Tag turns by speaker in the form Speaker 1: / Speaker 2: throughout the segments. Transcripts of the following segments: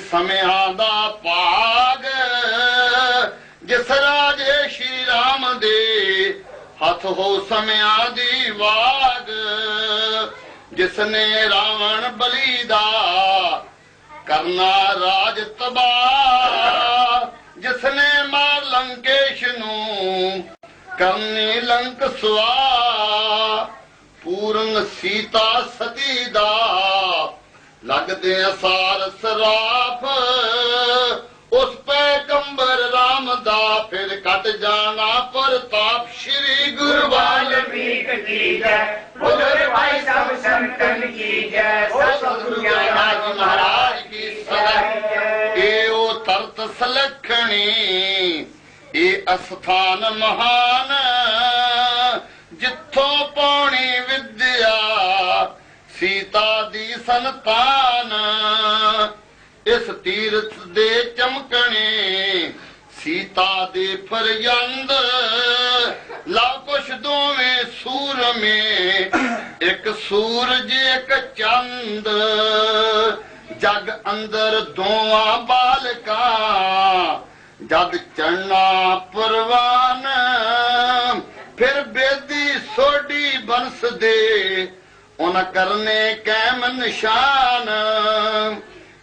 Speaker 1: ਸਮਿਆਂ ਦਾ ਭਾਗ, ਜਿਸ ਰਾਜੇ ਸ਼੍ਰੀ ਰਾਮ ਦੇ ਹੱਥ ਹੋ ਸਮਿਆਂ ਦੀ ਵਾਗ ਜਿਸ ਨੇ ਰਾਵਣ ਬਲੀ ਦਾ ਕਰਨਾ ਰਾਜ ਤਬਾ ਜਿਸ ਨੇ ਮਾਰ ਲੰਕੇਸ਼ ਨੂੰ ਕਰਨੀ ਲੰਕ ਸੁਆ ਪੂਰਨ ਸੀਤਾ ਸਤੀ ਦਾ ਲੱਗਦੇ ਅਸਾਰ ਸਰਾਪ ਉਸ ਪੈਗੰਬਰ ਰਾਮ ਦਾ ਫਿਰ ਕੱਟ ਜਾਣਾ ਪ੍ਰਤਾਪ ਸ਼੍ਰੀ ਗੁਰੂ
Speaker 2: ਵਾਲਮੀਕ ਕੀ ਜੈ ਬੁਜ਼ੁਰਗ ਭਾਈ ਸਭ ਸੰਤਨ ਕੀ ਜੈ
Speaker 1: ਸਤਿਗੁਰੂ ਗਿਆਨਾਜ ਮਹਾਰਾਜ ਕੀ ਸਦਾ। ਇਹ ਉਹ ਤਰਤ ਸਲਖਣੀ ਇਹ ਅਸਥਾਨ ਮਹਾਨ ਜਿੱਥੋਂ ਪਾਣੀ ਵਿਦਿਆ ਸੀਤਾ ਦੀ ਸੰਤਾਨ, ਇਸ ਤੀਰਥ ਦੇ ਚਮਕਣੇ, ਸੀਤਾ ਦੇ ਫਰਯੰਦ ਲਵ ਕੁਸ਼ ਦੋਵੇਂ ਸੂਰਮੇ, ਇੱਕ ਸੂਰਜ, ਇੱਕ ਚੰਦ, ਜਗ ਅੰਦਰ ਦੋਆਂ ਬਾਲਕਾ, ਜਦ ਚੜਨਾ ਪਰਵਾਨ, ਫਿਰ ਬੇਦੀ ਸੋਢੀ ਬੰਸ ਦੇ ਉਨ ਕਰਨੇ ਕੈਮ ਨਿਸ਼ਾਨ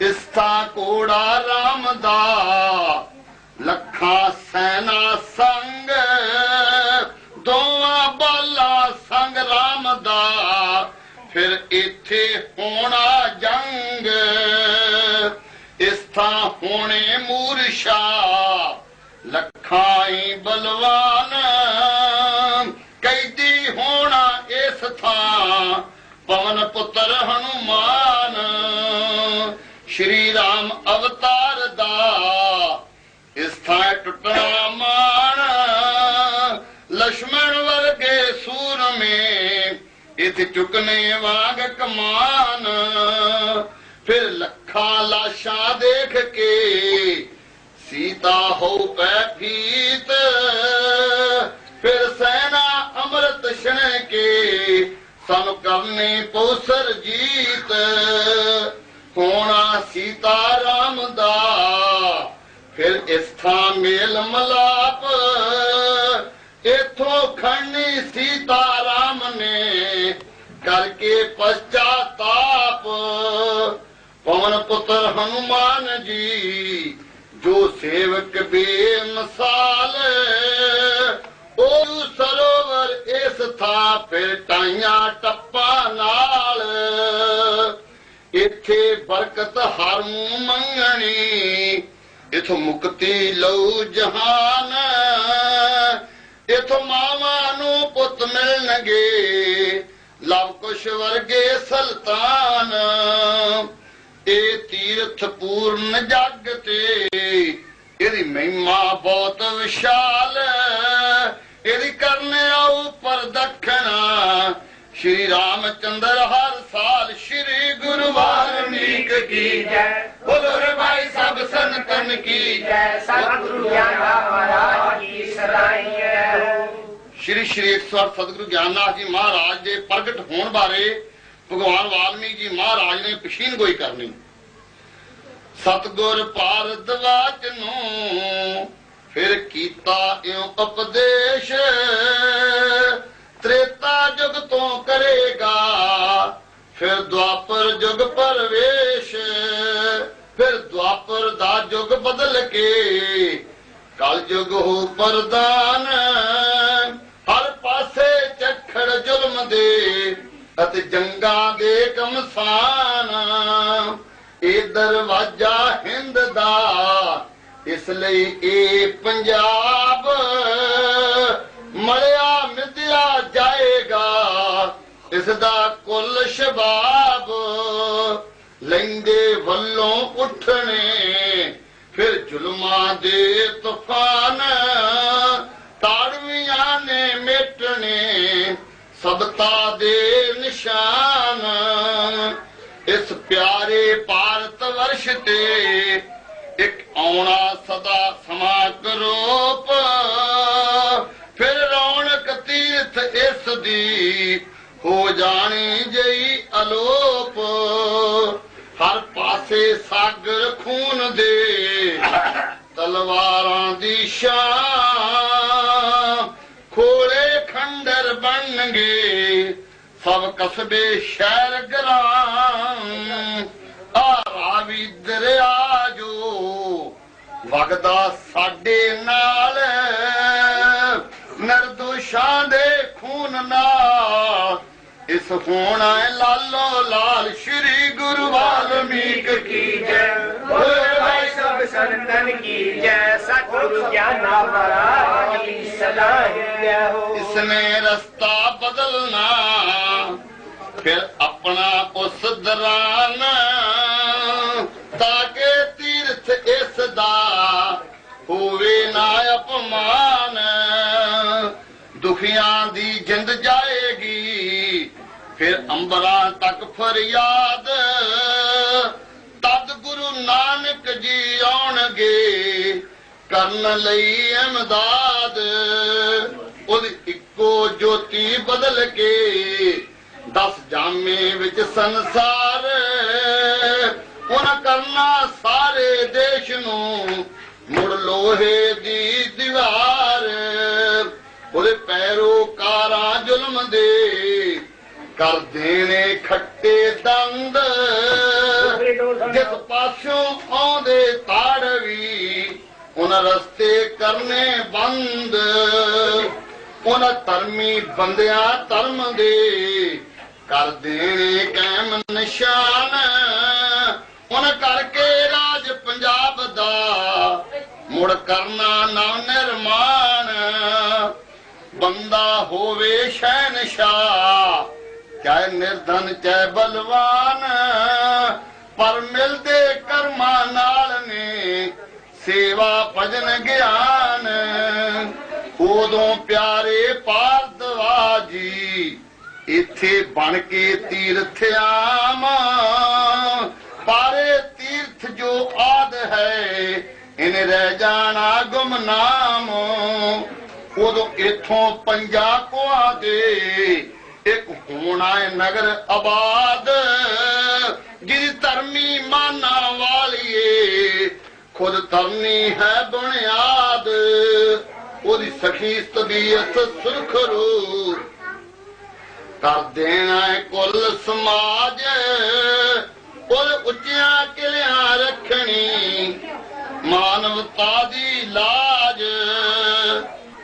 Speaker 1: ਇਸ ਕੋੜਾ ਰਾਮ ਦਾ, ਲੱਖਾਂ ਸੈਨਾ ਸੰਗ, ਦੋਵਾਂ ਬਾਲਾ ਸੰਗ ਰਾਮ ਦਾ, ਫਿਰ ਇੱਥੇ ਹੋਣਾ ਜੰਗ ਇਸ ਥਾਂ ਹੋਣੇ ਮੂਰਸ਼ਾ, ਲੱਖਾਂ ਬਲਵਾਨ, ਕੈਦੀ ਹੋਣਾ ਇਸ ਥਾਂ ਪਵਨ ਪੁੱਤਰ ਹਨੂਮਾਨ। ਸ਼੍ਰੀ ਰਾਮ ਅਵਤਾਰ ਦਾ ਇਸ ਥਾਂ ਟੁੱਟਣਾ ਮਾਨ ਲక్ష్మణ ਵਰਗੇ ਸੂਰ ਮੇ ਇਥੇ ਚੁਕਨੇ ਵਾਗ ਕਮਾਨ। ਫਿਰ ਲੱਖਾਂ ਲਾਸ਼ਾਂ ਦੇਖ ਕੇ ਸੀਤਾ ਹੋ ਪੈ ਫੀਤ ਫਿਰ ਸੈਨਾ ਅੰਮ੍ਰਿਤ ਛਣ ਕੇ ਸਨ ਕਰਨੇ ਪੋਸਰ ਜੀਤ। ਹੋਣਾ ਸੀਤਾ ਰਾਮ ਦਾ ਫਿਰ ਇਸ ਥਾਂ ਮੇਲ ਮਲਾਪ। ਇਥੋਂ ਖੜਨੀ ਸੀਤਾ ਰਾਮ ਨੇ, ਕਰਕੇ ਪਛਤਾਤਾਪ। ਪਵਨ ਪੁੱਤਰ ਹਨੂਮਾਨ ਜੀ, ਜੋ ਸੇਵਕ ਬੇਮਿਸਾਲ ਉਹ ਸਰੋਵਰ ਇਸ ਥਾਂ ਫਿਰ ਟਾਈਆਂ ਟੱਪਾ ਨਾਲ। ਇੱਥੇ ਬਰਕਤ ਹਰ ਮੰਗਣੀ, ਇਥੋਂ ਮੁਕਤੀ ਲਊ ਜਹਾਨ। ਇਥੋਂ ਮਾਵਾਂ ਨੂੰ ਪੁੱਤ ਮਿਲਣਗੇ, ਲਵ ਕੁਸ਼ ਵਰਗੇ ਸੁਲਤਾਨ। ਇਹ ਤੀਰਥ ਪੂਰਨ ਜੱਗ ਤੇ, ਇਹਦੀ ਮਹਿਮਾ ਬਹੁਤ ਵਿਸ਼ਾਲ। ਇਹਦੀ ਕਰਨੇ ਆਉ ਦਖਣਾ। ਸ਼੍ਰੀ ਰਾਮ ਚੰਦਰ ਹਰ ਸਾਲ ਸ਼੍ਰੀ ਗੁਰੂ ਵਾਲਮੀਕ ਕੀ
Speaker 2: ਜੈ।
Speaker 1: ਬੋਲੋ ਰੇ ਭਾਈ ਸਭ ਸੰਤਨ ਕੀ
Speaker 2: ਜੈ। ਸਤਿਗੁਰੂ ਗਿਆਨਾ ਮਹਾਰਾਜ ਕੀ ਸਦਾਈ
Speaker 1: ਸ਼੍ਰੀ ਸ਼੍ਰੀ ਸਵਰ ਸਤਿਗੁਰੂ ਗਿਆਨਨਾਥ ਜੀ ਮਹਾਰਾਜ ਦੇ ਪ੍ਰਗਟ ਹੋਣ ਬਾਰੇ ਭਗਵਾਨ ਵਾਲਮੀਕ ਜੀ ਮਹਾਰਾਜ ਨੇ ਪਛੀਨ ਗੋਈ ਕਰਨੀ। ਸਤਗੁਰ ਭਾਰਦਵਾਜ ਨੂੰ ਫਿਰ ਕੀਤਾ ਇਉਂ ਉਪਦੇਸ਼। ਤੋਂ ਕਰੇਗਾ, ਫਿਰ ਦੁਆਪਰ ਯੁਗ ਪਰਵੇਸ਼, ਫਿਰ ਦੁਆਪਰ ਦਾ ਯੁਗ ਬਦਲ ਕੇ, ਕਲ ਯੁਗ ਹੋ ਪਰਦਾਨ ਹਰ ਪਾਸੇ ਚੱਖੜ ਜ਼ੁਲਮ ਦੇ, ਅਤੇ ਜੰਗਾਂ ਦੇ ਕਮਸਾਨ, ਇਹ ਦਰਵਾਜ਼ਾ ਹਿੰਦ ਦਾ, ਇਸ ਲਈ ਇਹ ਪੰਜਾਬ ਇਸ ਦਾ ਕੁੱਲ ਸ਼ਬਾਬ ਲੈਂਦੇ ਵੱਲੋਂ ਉੱਠਣੇ, ਫਿਰ ਜ਼ੁਲਮਾਂ ਦੇ ਤੂਫਾਨ ਤਾੜਵੀਆਂ ਨੇ ਮਿਟਣੇ, ਸਬਤਾ ਦੇ ਨਿਸ਼ਾਨ। ਇਸ ਪਿਆਰੇ ਭਾਰਤ ਵਰਸ਼ ਤੇ ਇੱਕ ਆਉਣਾ ਸਦਾ ਸਮਾ ਕਰੋਪ ਹੋ ਜਾਣੀ ਜਈ ਅਲੋਪ, ਹਰ ਪਾਸੇ ਸਾਗਰ ਖੂਨ ਦੇ, ਤਲਵਾਰਾਂ ਦੀ ਸ਼ਾਨ ਖੋਲੇ ਖੰਡਰ ਬਣਨਗੇ, ਸਭ ਕਸਬੇ ਸ਼ਹਿਰ ਗਰਾਂ ਆ ਰਾਵੀ ਦਰਿਆ ਜੋ ਵਗਦਾ ਸਾਡੇ ਨਾਲ, ਨਰਦੋਸ਼ਾਂ ਦੇ ਖੂਨ ਨਾਲ ਇਸ ਹੋਣਾ ਲਾਲੋ ਲਾਲ ਸ਼੍ਰੀ ਗੁਰੂ ਵਾਲਮੀਕ ਕੀ ਜੈ।
Speaker 2: ਗੁਰੂ ਭਾਈ ਸਭ ਸੰਤਨ ਕੀ ਜੈ ਸਤਿਗੁਰੂ ਗਿਆਨਾ ਵਰਾ ਕੀ ਸਦਾ ਹਿਰਿਆ ਹੋ।
Speaker 1: ਇਸ ਨੇ ਰਸਤਾ ਬਦਲਣਾ ਫਿਰ ਆਪਣਾ ਉਸ ਦਰਾਨ ਤਾਂ ਕਿ ਤੀਰਥ ਇਸ ਦਾ ਹੋਵੇ ਨਾ ਅਪਮਾਨ। ਦੁਖੀਆਂ ਦੀ ਜਿੰਦ ਜਾ ਫਿਰ ਅੰਬਰਾਂ ਤੱਕ ਫਰਿਆਦ। ਤਦ ਗੁਰੂ ਨਾਨਕ ਜੀ ਆਉਣਗੇ, ਕਰਨ ਲਈ ਅਮਦਾਦ ਉਹਦੀ ਇੱਕੋ ਜੋਤੀ ਬਦਲ ਕੇ ਦਸ ਜਾਮੇ ਵਿੱਚ ਸੰਸਾਰ। ਉਹਨਾਂ ਕਰਨਾ ਸਾਰੇ ਦੇਸ਼ ਨੂੰ ਮੁੜ ਲੋਹੇ ਦੀ ਦੀਵਾਰ। ਉਹਦੇ ਪੈਰੋਕਾਰਾਂ ਜ਼ੁਲਮ ਦੇ ਕਰ ਦੇਣੇ ਖੱਟੇ ਦੰਦ। ਜਿਸ ਪਾਸੋਂ ਆਉਂਦੇ ਤਾੜਵੀ ਉਹਨਾਂ ਰਸਤੇ ਕਰਨੇ ਬੰਦ। ਉਹਨਾਂ ਧਰਮੀ ਬੰਦਿਆਂ ਧਰਮ ਦੇ ਕਰ ਦੇਣੇ ਕਾਇਮ ਨਿਸ਼ਾਨ। ਉਹਨਾਂ ਕਰਕੇ ਰਾਜ ਪੰਜਾਬ ਦਾ ਮੁੜ ਕਰਨਾ ਨਵ ਨਿਰਮਾਣ। ਬੰਦਾ ਹੋਵੇ ਸ਼ਹਿਨशाह ਚਾਹੇ ਨਿਰਧਨ ਚਾਹੇ ਬਲਵਾਨ, ਪਰ ਮਿਲਦੇ ਕਰਮਾਂ ਨਾਲ ਨੇ ਸੇਵਾ ਭਜਨ ਗਿਆਨ। ਉਦੋਂ ਪਿਆਰੇ ਪਾਰਦਵਾ ਜੀ ਇੱਥੇ ਬਣ ਕੇ ਤੀਰਥ ਆਵਾਂ ਪਾਰੇ ਤੀਰਥ ਜੋ ਆਦ ਹੈ, ਇਨੇ ਰਹਿ ਜਾਣਾ ਗੁਮਨਾਮ। ਉਦੋਂ ਇਥੋਂ ਪੰਜਾ ਕੋਆ ਦੇ ਇੱਕ ਹੋਣਾ ਹੈ ਨਗਰ ਆਬਾਦ, ਜਿਹਦੀ ਧਰਮੀ ਮਾਨਾ ਵਾਲੀਏ, ਖੁਦ ਧਰਮੀ ਹੈ ਬੁਨਿਆਦ, ਉਹਦੀ ਸਖੀ ਤਬੀਅਤ ਸੁਰਖਰੂ ਕਰ ਦੇਣਾ ਹੈ ਕੁੱਲ ਸਮਾਜ ਉਹ ਉੱਚੀਆਂ ਕਿਲਿਆਂ ਰੱਖਣੀ, ਮਾਨਵਤਾ ਦੀ ਲਾਜ,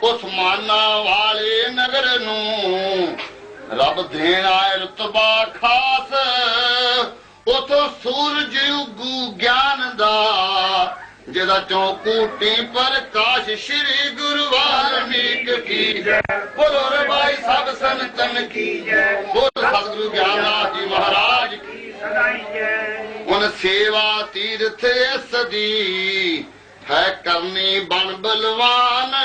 Speaker 1: ਉਸ ਮਾਨਾ ਵਾਲੇ ਨਗਰ ਨੂੰ ਰੱਬ ਦੇਣ ਆਏ ਰਤਬਾ ਖਾਸ ਉਥੋਂ ਸੂਰਜ ਉਗੂ ਗਿਆਨ ਦਾ, ਜਿਹਦਾ ਚੌਕੂਟੀ ਪ੍ਰਕਾਸ਼ ਸ੍ਰੀ ਗੁਰੂ ਵਾਲਮੀਕ ਕੀ ਜੈ। ਬੋਲੋ ਰਬਾਈ ਸਭ ਸੰਤਨ ਕੀ ਜੈ। ਬੋਲ ਸਤਿਗੁਰੂ ਗਿਆਨਨਾਥ ਜੀ ਮਹਾਰਾਜ ਕੀ
Speaker 2: ਸਦਾਈ ਜੈ।
Speaker 1: ਹੁਣ ਸੇਵਾ ਤੀਰਥ ਇਸ ਦੀ ਹੈ ਕਰਨੀ ਬਣ ਬਲਵਾਨ।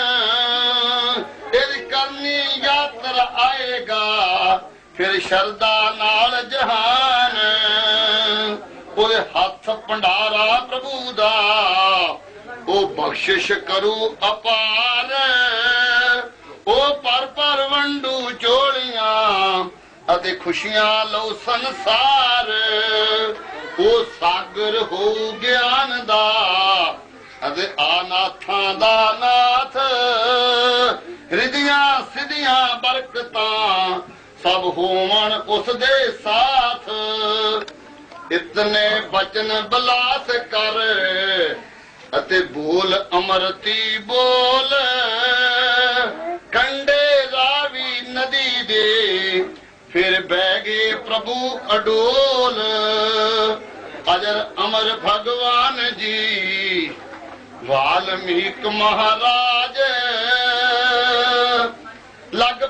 Speaker 1: ਇਹ ਕਰਨੀ ਯਾਤਰਾ ਆਏਗਾ। ਫਿਰ ਸ਼ਰਦਾ ਨਾਲ ਜਹਾਨ। ਉਹਦੇ ਹੱਥ ਭੰਡਾਰਾ ਪ੍ਰਭੂ ਦਾ। ਉਹ ਬਖਸ਼ਿਸ਼ ਕਰੂ ਅਪਾਰ। ਉਹ ਪਰ ਪਰ ਵੰਡੂ ਚੋਲੀਆਂ ਅਤੇ ਖੁਸ਼ੀਆਂ ਲਓ ਸੰਸਾਰ। ਉਹ ਸਾਗਰ ਹੋ ਗਿਆਨ ਦਾ ਅਤੇ ਆਨਾਥਾਂ ਦਾ ਨਾਥ। ਰਿਧੀਆਂ ਸਿਧੀਆਂ ਬਰਕਤਾਂ ਸਭ ਹੋਵਣ ਉਸ ਦੇ ਸਾਥ। ਇਤਨੇ ਬਚਨ ਬਲਾਸ ਕਰ ਅਤੇ ਬੋਲ ਅਮਰਤੀ ਬੋਲ। ਕੰਡੇ ਰਾਵੀ ਨਦੀ ਦੇ, ਫਿਰ ਬਹਿ ਗਏ ਪ੍ਰਭੂ ਅਡੋਲ। ਅਜਰ ਅਮਰ ਭਗਵਾਨ ਜੀ, ਵਾਲਮੀਕ ਮਹਾਰਾਜ। ਲਗ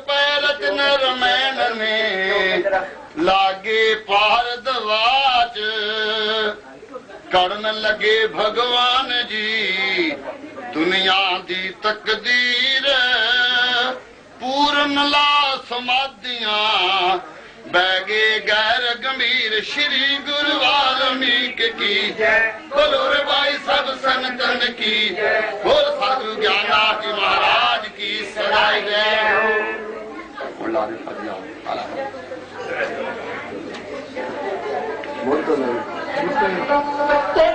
Speaker 1: ਨੇ ਲਾਗੇ ਭਾਰਦਵਾਜ ਕਰਨ ਲੱਗੇ ਭਗਵਾਨ ਜੀ ਦੁਨੀਆ ਦੀ ਤਕਦੀਰ। ਪੂਰਨ ਲਾ ਸਮਾਧੀਆਂ ਬਹਿ ਗਏ ਗੈਰ ਗੰਭੀਰ ਸ਼੍ਰੀ ਗੁਰੂ ਵਾਲਮੀਕ ਕੀ ਜੈ। ਬੋਲੋ ਰੇ ਭਾਈ ਸਭ ਸੰਤਨ ਕੀ ਜੈ। ਬੋਲ ਸਾਧੂ ਗਿਆਨਾਥ ਜੀ ਮਹਾਰਾਜ ਕੀ ਸਦਾਈ ਜੈ।
Speaker 3: Hola, もう一個乗る。